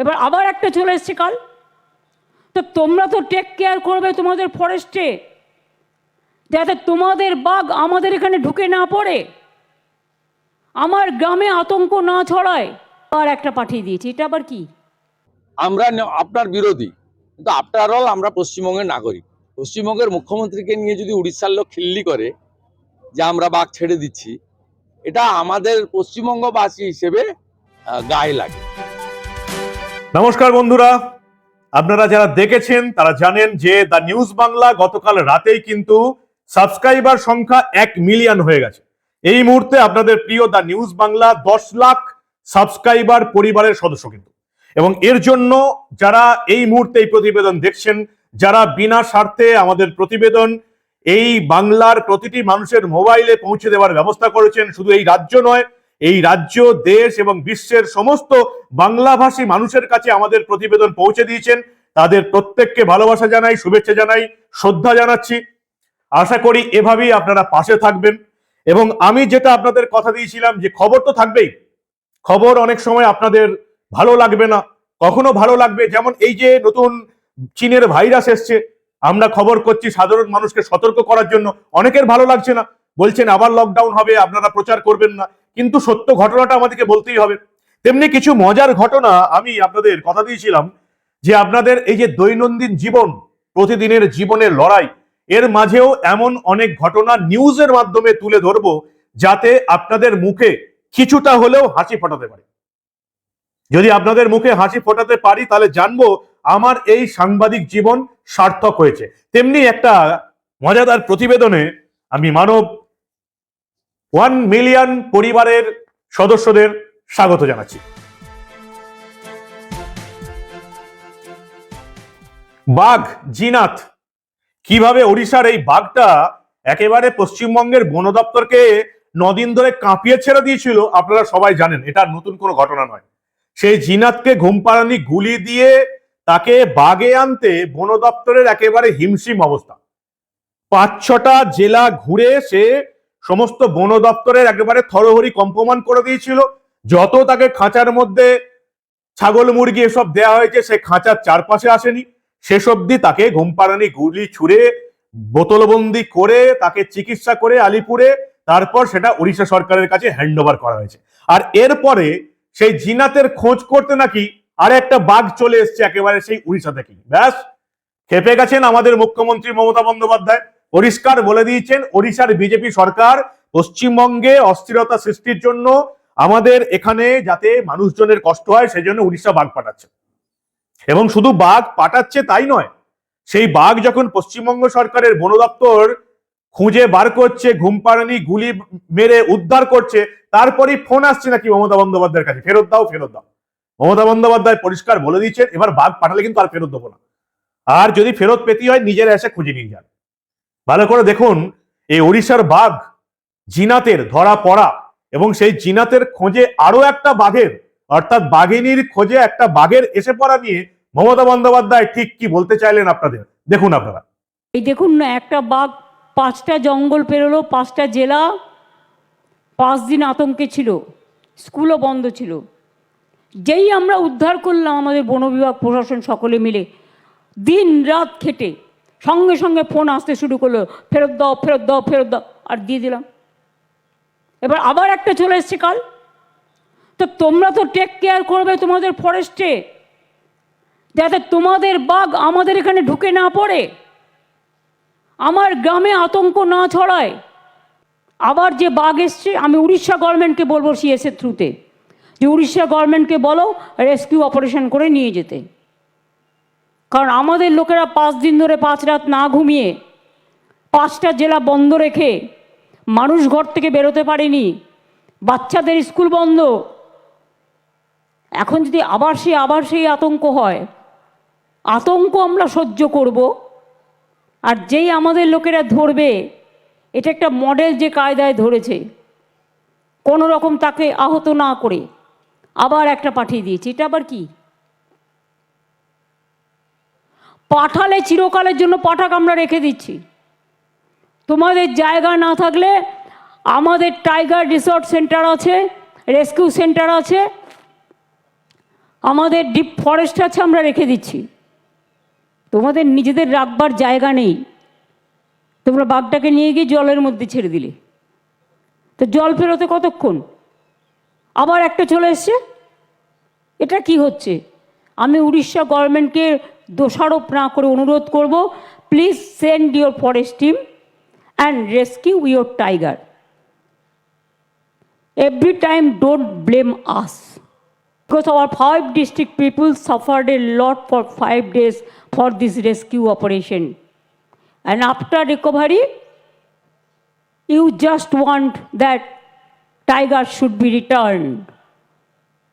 এবার আবার একটা চলে এসছে কাল। তো তোমরা তো টেক কেয়ার করবে তোমাদের ফরেস্টে যাতে তোমাদের বাঘ আমাদের এখানে ঢুকে না পড়ে। আমার গ্রামে আতঙ্ক না ছড়ায়। আর একটা পাঠিয়ে দিয়েছি, এটা আবার কি? আমরা আপনার বিরোধী। কিন্তু আফটার অল আমরা পশ্চিমবঙ্গের নাগরিক। পশ্চিমবঙ্গের মুখ্যমন্ত্রীকে নিয়ে যদি উড়িষ্যার লোক খিল্লি করে, যে আমরা বাঘ ছেড়ে দিচ্ছি, এটা আমাদের পশ্চিমবঙ্গবাসী হিসেবে গায়ে লাগে। নমস্কার বন্ধুরা। আপনারা যারা দেখেছেন, তারা জানেন যে দ্য নিউজ বাংলা গতকাল রাতেই কিন্তু সাবস্ক্রাইবার সংখ্যা এক মিলিয়ন হয়ে গেছে। এই মুহূর্তে আপনাদের প্রিয় দ্য নিউজ বাংলা দশ লাখ সাবস্ক্রাইবার পরিবারের সদস্য কিন্তু। এবং এর জন্য যারা এই মুহূর্তে এই প্রতিবেদন দেখছেন, যারা বিনা স্বার্থে আমাদের প্রতিবেদন এই বাংলার প্রতিটি মানুষের মোবাইলে পৌঁছে দেওয়ার ব্যবস্থা করেছেন, শুধু এই রাজ্য নয় এই রাজ্য, দেশ এবং বিশ্বের সমস্ত বাংলাভাষী মানুষের কাছে আমাদের প্রতিবেদন পৌঁছে দিয়েছেন। তাদের প্রত্যেককে ভালোবাসা জানাই, শুভেচ্ছা জানাই, শ্রদ্ধা জানাচ্ছি। আশা করি এভাবেই আপনারা পাশে থাকবেন। এবং আমি যেটা আপনাদের কথা দিয়েছিলাম যে খবর তো থাকবেই। খবর অনেক সময় আপনাদের ভালো লাগবে না, কখনো ভালো লাগবে। যেমন এই যে নতুন চীনের ভাইরাস এসছে, আমরা খবর করছি সাধারণ মানুষকে সতর্ক করার জন্য। অনেকের ভালো লাগছে না। বলছেন, আবার লকডাউন হবে, আপনারা প্রচার করবেন না। কিন্তু সত্য ঘটনাটা আমাদেরকে বলতেই হবে। তেমনি কিছু মজার ঘটনা আমি আপনাদের কথা দিয়েছিলাম, যে আপনাদের এই যে দৈনন্দিন জীবন, প্রতিদিনের জীবনের লড়াই, এর মাঝেও এমন অনেক ঘটনা নিউজের মাধ্যমে তুলে ধরবো, যাতে আপনাদের মুখে কিছুটা হলেও হাসি ফোটাতে পারে। যদি আপনাদের মুখে হাসি ফোটাতে পারি, তাহলে জানব আমার এই সাংবাদিক জীবন সার্থক হয়েছে। তেমনি একটা মজাদার প্রতিবেদনে আমি মানব ওয়ান মিলিয়ন পরিবারের সদস্যদের স্বাগত জানাচ্ছি। বাঘ, জিনাত, কীভাবে ওড়িশার এই বাঘটা একেবারে পশ্চিমবঙ্গের বন দপ্তরকে নদিন ধরে কাঁপিয়ে ছেড়ে দিয়েছিল, আপনারা সবাই জানেন, এটা নতুন কোনো ঘটনা নয়। সেই জিনাতকে ঘুমপাড়ানি গুলি দিয়ে তাকে বাগে আনতে বন দপ্তরের একেবারে হিমশিম অবস্থা। পাঁচ ছটা জেলা ঘুরে সে সমস্ত বন দপ্তরের একেবারে থরহরি কম্পমান করে দিয়েছিল। যত তাকে খাঁচার মধ্যে ছাগল, মুরগি এসব দেয়া হয়েছে, সে খাঁচার চারপাশে আসেনি। শেষ অবধি তাকে ঘুমপাড়ানি, গুলি ছুঁড়ে, বোতলবন্দি করে তাকে চিকিৎসা করে আলিপুরে, তারপর সেটা উড়িষ্যা সরকারের কাছে হ্যান্ড করা হয়েছে। আর এরপরে সেই জিনাতের খোঁজ করতে নাকি আর একটা বাঘ চলে এসছে একেবারে সেই উড়িষ্যা থেকেই। ব্যাস, খেপে গেছেন আমাদের মুখ্যমন্ত্রী মমতা বন্দ্যোপাধ্যায়। পরিষ্কার বলে দিয়েছেন ওড়িশার বিজেপি সরকার, পশ্চিমবঙ্গে অস্থিরতা সৃষ্টির জন্য আমাদের এখানে যাতে মানুষজনের কষ্ট হয়, সেজন্য উড়িষ্যা বাঘ পাঠাচ্ছে। এবং শুধু বাঘ পাঠাচ্ছে তাই নয়, সেই বাঘ যখন পশ্চিমবঙ্গ সরকারের বন দপ্তর খুঁজে বার করছে, ঘুমপাড়ানি, গুলি মেরে উদ্ধার করছে, তারপরেই ফোন আসছে নাকি মমতা বন্দ্যোপাধ্যায়ের কাছে, ফেরত দাও ফেরত দাও। মমতা বন্দ্যোপাধ্যায় পরিষ্কার বলে দিচ্ছেন এবার বাঘ পাঠালে কিন্তু আর ফেরত দেবো না। আর যদি ফেরত পেতে হয়, নিজের এসে খুঁজে নিয়ে যান। ভালো করে দেখুন, এই ওড়িশার বাঘ জিনাতের ধরা পড়া এবং সেই জিনাতের খোঁজে আরও একটা বাঘের, অর্থাৎ বাঘিনীর খোঁজে একটা বাঘের এসে পড়া নিয়ে মমতা বন্দ্যোপাধ্যায় ঠিক কি বলতে চাইলেন আপনাদের? দেখুন আপনারা। এই দেখুন না, একটা বাঘ পাঁচটা জঙ্গল পেরোলো, পাঁচটা জেলা, পাঁচ দিন আতঙ্কে ছিল, স্কুলও বন্ধ ছিল। যেই আমরা উদ্ধার করলাম আমাদের বন বিভাগ প্রশাসন সকলে মিলে, দিন রাত খেটে। সঙ্গে সঙ্গে ফোন আসতে শুরু করল, ফেরত দাও ফেরত দাও ফেরত দাও, আর দিয়ে দিলাম। এবার আবার একটা চলে এসছে কাল। তো তোমরা তো টেক কেয়ার করবে তোমাদের ফরেস্টে যাতে তোমাদের বাঘ আমাদের এখানে ঢুকে না পড়ে। আমার গ্রামে আতঙ্ক না ছড়ায়। আবার যে বাঘ এসছে, আমি উড়িষ্যা গভর্নমেন্টকে বলব সিএসের থ্রুতে যে উড়িষ্যা গভর্নমেন্টকে বলো রেস্কিউ অপারেশন করে নিয়ে যেতে। কারণ আমাদের লোকেরা পাঁচ দিন ধরে পাঁচ রাত না ঘুমিয়ে পাঁচটা জেলা বন্ধ রেখে মানুষ ঘর থেকে বেরোতে পারেনি, বাচ্চাদের স্কুল বন্ধ। এখন যদি আবার সেই আবার সেই আতঙ্ক হয়, আতঙ্ক আমরা সহ্য করব। আর যেই আমাদের লোকেরা ধরবে, এটা একটা মডেল যে কায়দায় ধরেছে। কোনো রকম তাকে আহত না করে আবার একটা পাঠিয়ে দিয়েছি। এটা আবার কি? পাঠালে চিরকালের জন্য পাঠাক আমরা রেখে দিচ্ছি। তোমাদের জায়গা না থাকলে আমাদের টাইগার রিসর্ট সেন্টার আছে, রেস্কিউ সেন্টার আছে, আমাদের ডিপ ফরেস্ট আছে আমরা রেখে দিচ্ছি। তোমাদের নিজেদের রাখবার জায়গা নেই। তোমরা বাঘটাকে নিয়ে গিয়ে জলের মধ্যে ছেড়ে দিলে। তো জল ফেরোতে কতক্ষণ? আবার একটা চলে এসছে। এটা কি হচ্ছে? আমি উড়িষ্যা গভর্নমেন্টকে দোষারোপ না করে অনুরোধ করব please send your forest team and rescue your tiger every time don't blame us because our five district people suffered a lot for five days for this rescue operation and after recovery you just want that tiger should be return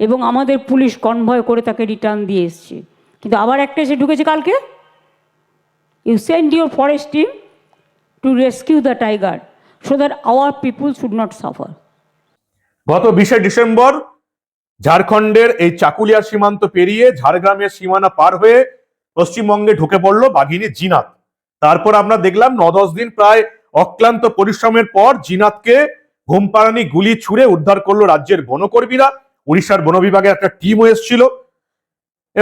এবং আমাদের police convoy করে তাকে return দিয়ে এসছে। কিন্তু আবার একটা এসে ঢুকেছে কালকে? You send your forest team to rescue the tiger so that our people should not suffer গত বিশে ডিসেম্বর ঝাড়খণ্ডের এই চাকুলিয়ার সীমান্ত পেরিয়ে ঝাড়গ্রামের সীমানা পার হয়ে পশ্চিমবঙ্গে ঢুকে পড়ল বাঘিনী জিনাত। তারপর আমরা দেখলাম ন দশ দিন প্রায় অক্লান্ত পরিশ্রমের পর জিনাতকে ঘুমপাড়ানি গুলি ছুড়ে উদ্ধার করল রাজ্যের বনকর্মীরা। উড়িষ্যার বন বিভাগের একটা টিমও এসেছিল।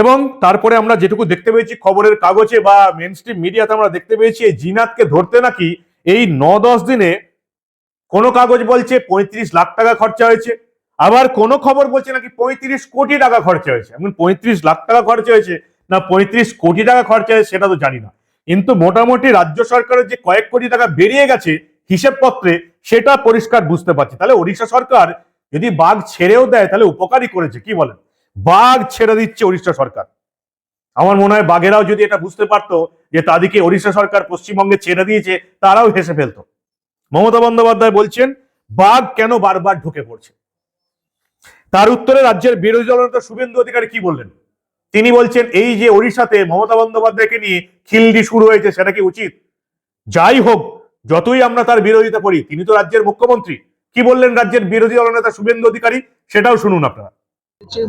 এবং তারপরে আমরা যেটুকু দেখতে পেয়েছি খবরের কাগজে বা মেন স্ট্রিম মিডিয়াতে আমরা দেখতে পেয়েছি, এই জিনাতকে ধরতে নাকি এই ন দশ দিনে কোনো কাগজ বলছে পঁয়ত্রিশ লাখ টাকা খরচা হয়েছে, আবার কোনো খবর বলছে নাকি পঁয়ত্রিশ কোটি টাকা খরচা হয়েছে। এখন পঁয়ত্রিশ লাখ টাকা খরচা হয়েছে না পঁয়ত্রিশ কোটি টাকা খরচা হয়েছে সেটা তো জানি না। কিন্তু মোটামুটি রাজ্য সরকারের যে কয়েক কোটি টাকা বেরিয়ে গেছে হিসেবপত্রে, সেটা পরিষ্কার বুঝতে পারছি। তাহলে ওড়িশা সরকার যদি বাঘ ছেড়েও দেয়, তাহলে উপকারই করেছে, কি বলেন? বাঘ ছেড়ে দিচ্ছে ওড়িশা সরকার। আমার মনে হয় বাঘেরাও যদি এটা বুঝতে পারতো যে তাদেরকে ওড়িশা সরকার পশ্চিমবঙ্গে ছেড়ে দিয়েছে, তারাও হেসে ফেলতো। মমতা বন্দ্যোপাধ্যায় বলছেন, বাঘ কেন বারবার ঢুকে পড়ছে? তার উত্তরে রাজ্যের বিরোধী দলনেতা শুভেন্দু অধিকারী কি বললেন? তিনি বলছেন, এই যে ওড়িশাতে মমতা বন্দ্যোপাধ্যায়কে নিয়ে খিল্ডি শুরু হয়েছে, সেটা কি উচিত? যাই হোক, যতই আমরা তার বিরোধিতা করি, তিনি তো রাজ্যের মুখ্যমন্ত্রী। কি বললেন রাজ্যের বিরোধী দলনেতা শুভেন্দু অধিকারী? সেটাও শুনুন আপনারা।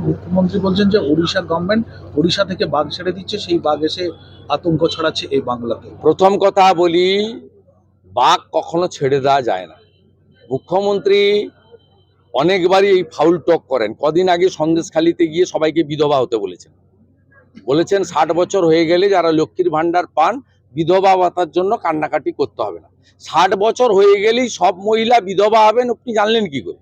মুখ্যমন্ত্রী বলছেন যে ওড়িশা গভর্নমেন্ট ওড়িশা থেকে বাঘ ছেড়ে দিচ্ছে, সেই বাঘ এসে আতঙ্ক ছড়াচ্ছে এই বাংলাতে। প্রথম কথা বলি, বাঘ কখনো ছেড়ে দেওয়া যায় না। মুখ্যমন্ত্রী অনেকবারই এই ফাউল টক করেন। কদিন আগে সন্দেশখালিতে গিয়ে সবাইকে বিধবা হতে বলেছেন। বলেছেন, ষাট বছর হয়ে গেলে যারা লক্ষ্মীর ভাণ্ডার পান, বিধবা ভাতার জন্য কান্নাকাটি করতে হবে না। ষাট বছর হয়ে গেলেই সব মহিলা বিধবা হবেন, আপনি জানলেন কি করে?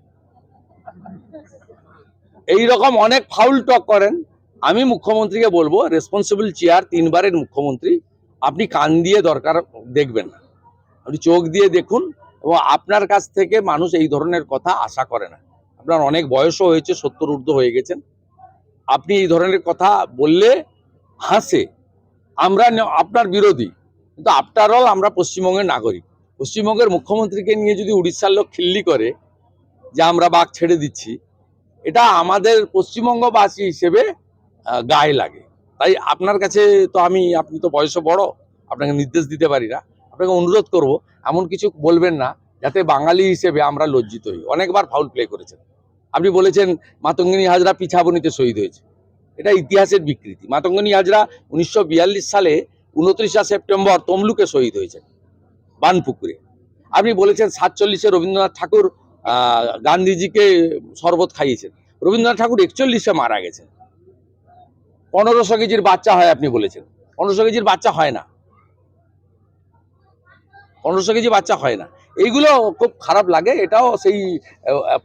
এই রকম অনেক ফাউল টক করেন। আমি মুখ্যমন্ত্রীকে বলব রেসপন্সিবল চেয়ার তিনবারের মুখ্যমন্ত্রী, আপনি কান দিয়ে দরকার দেখবেন না। আপনি চোখ দিয়ে দেখুন এবং আপনার কাছ থেকে মানুষ এই ধরনের কথা আশা করে না। আপনার অনেক বয়সও হয়েছে, সত্তর ঊর্ধ্ব হয়ে গেছেন। আপনি এই ধরনের কথা বললে হাসে। আমরা আপনার বিরোধী, কিন্তু আফটার অল আমরা পশ্চিমবঙ্গের নাগরিক। পশ্চিমবঙ্গের মুখ্যমন্ত্রীকে নিয়ে যদি উড়িষ্যার লোক খিল্লি করে যে আমরা বাঘ ছেড়ে দিচ্ছি এটা আমাদের পশ্চিমবঙ্গবাসী হিসেবে গায়ে লাগে। তাই আপনার কাছে তো আমি, আপনি তো বয়সে বড়, আপনাকে নির্দেশ দিতে পারি না। আপনাকে অনুরোধ করব, এমন কিছু বলবেন না, যাতে বাঙালি হিসেবে আমরা লজ্জিত হই। অনেকবার ফাউল প্লে করেছেন। আপনি বলেছেন, মাতঙ্গিনী হাজরা পিছাবনিতে শহীদ হয়েছে। এটা ইতিহাসের বিকৃতি। মাতঙ্গিনী হাজরা উনিশশো বিয়াল্লিশ সালে উনত্রিশা সেপ্টেম্বর তমলুকে শহীদ হয়েছেন, বানপুকুরে। আপনি বলেছেন, সাতচল্লিশে রবীন্দ্রনাথ ঠাকুর গান্ধীজিকে শরবত খাইয়েছেন। রবীন্দ্রনাথ ঠাকুর একচল্লিশে মারা গেছেন। পনেরোশো কেজির বাচ্চা হয় আপনি বলেছেন। পনেরোশো কেজির বাচ্চা হয় না। পনেরোশো কেজি বাচ্চা হয় না। এইগুলো খুব খারাপ লাগে, এটাও সেই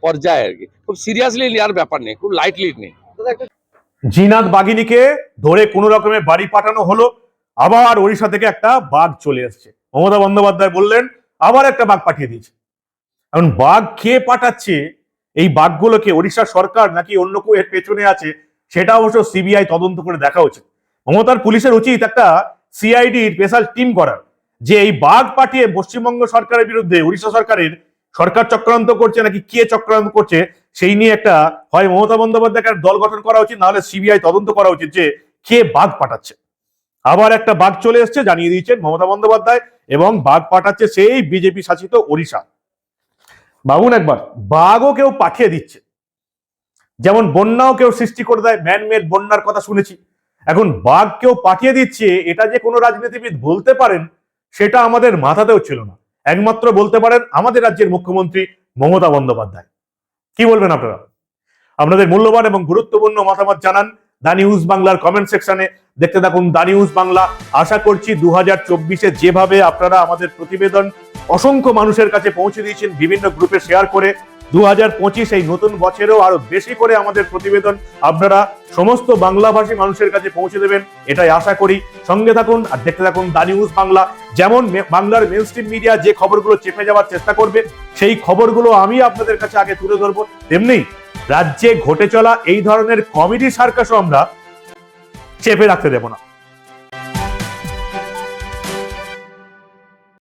পর্যায়ে আর কি। খুব সিরিয়াসলি নেওয়ার ব্যাপার নেই, খুব লাইটলি নেই। জিনাত বাঘিনীকে ধরে কোনো রকমে বাড়ি পাঠানো হলো, আবার ওড়িশা থেকে একটা বাঘ চলে আসছে মমতা বন্দ্যোপাধ্যায় বললেন, আবার একটা বাঘ পাঠিয়ে দিয়েছে। এখন বাঘ খেয়ে পাঠাচ্ছে? এই বাঘগুলোকে ওড়িশা সরকার নাকি অন্য কেউ এর পেছনে আছে? সেটা অবশ্য সিবিআই তদন্ত করে দেখা উচিত। মমতার পুলিশের উচিত একটা সিআইডির স্পেশাল টিম করার, যে এই বাঘ পাঠিয়ে পশ্চিমবঙ্গ সরকারের বিরুদ্ধে উড়িষ্যা সরকারের সরকার চক্রান্ত করছে নাকি কে চক্রান্ত করছে, সেই নিয়ে একটা হয় মমতা বন্দ্যোপাধ্যায়কে একটা দল গঠন করা উচিত, নাহলে সিবিআই তদন্ত করা উচিত যে কে বাঘ পাঠাচ্ছে। আবার একটা বাঘ চলে এসছে, জানিয়ে দিয়েছেন মমতা বন্দ্যোপাধ্যায়, এবং বাঘ পাঠাচ্ছে সেই বিজেপি শাসিত ওড়িশা। ভাবুন একবার, বাঘও কেউ পাঠিয়ে দিচ্ছে। যেমন বন্যাও কেউ সৃষ্টি করে দেয় ম্যানমেড বন্যার কথা শুনেছি। এখন বাঘ কেউ পাঠিয়ে দিচ্ছে, এটা যে কোনো রাজনীতিবিদ বলতে পারেন, সেটা আমাদের মাথাতেও ছিল না। একমাত্র বলতে পারেন আমাদের রাজ্যের মুখ্যমন্ত্রী মমতা বন্দ্যোপাধ্যায়। কি বলবেন আপনারা? আপনাদের মূল্যবান এবং গুরুত্বপূর্ণ মতামত জানান দা নিউজ বাংলার কমেন্ট সেকশনে দেখতে থাকুন দা নিউজ বাংলা। আশা করছি দু হাজার চব্বিশে যেভাবে আপনারা আমাদের প্রতিবেদন অসংখ্য মানুষের কাছে পৌঁছে দিয়েছেন, বিভিন্ন গ্রুপে শেয়ার করে দু হাজার পঁচিশ এই নতুন বছরেও আরও বেশি করে আমাদের প্রতিবেদন আপনারা সমস্ত বাংলাভাষী মানুষের কাছে পৌঁছে দেবেন, এটাই আশা করি। সঙ্গে থাকুন আর দেখতে থাকুন দা নিউজ বাংলা। যেমন বাংলার মেন স্ট্রিম মিডিয়া যে খবরগুলো চেপে যাওয়ার চেষ্টা করবে, সেই খবরগুলো আমি আপনাদের কাছে আগে তুলে ধরবো। তেমনি রাজ্যে ঘটে চলা এই ধরনের কমেডি সার্কাসও আমরা চেপে রাখতে দেব না।